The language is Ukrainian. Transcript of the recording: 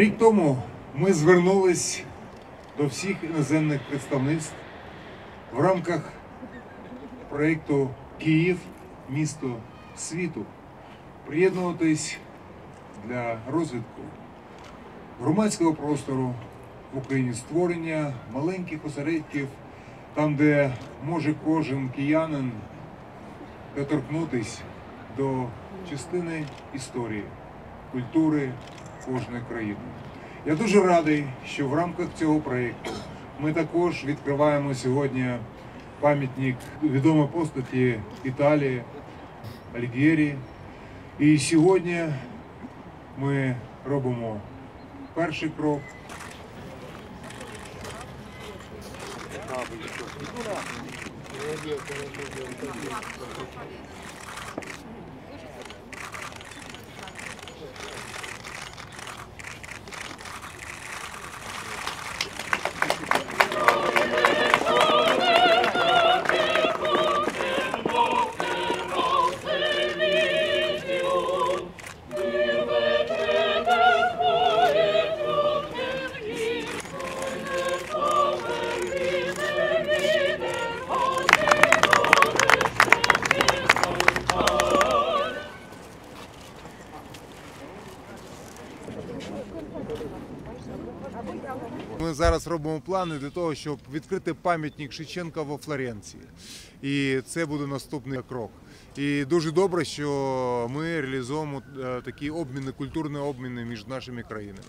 Рік тому ми звернулись до всіх іноземних представництв в рамках проєкту Київ місто світу приєднуватись для розвитку громадського простору в Україні створення маленьких осередків, там, де може кожен киянин доторкнутись до частини історії, культури кожної країни. Я дуже радий, що в рамках цього проєкту ми також відкриваємо сьогодні пам'ятник відомої постаті Італії, Альгері. І сьогодні ми робимо перший крок. Ми зараз робимо плани для того, щоб відкрити пам'ятник Шевченка во Флоренції. І це буде наступний крок. І дуже добре, що ми реалізуємо е, такі обміни, культурні обміни між нашими країнами.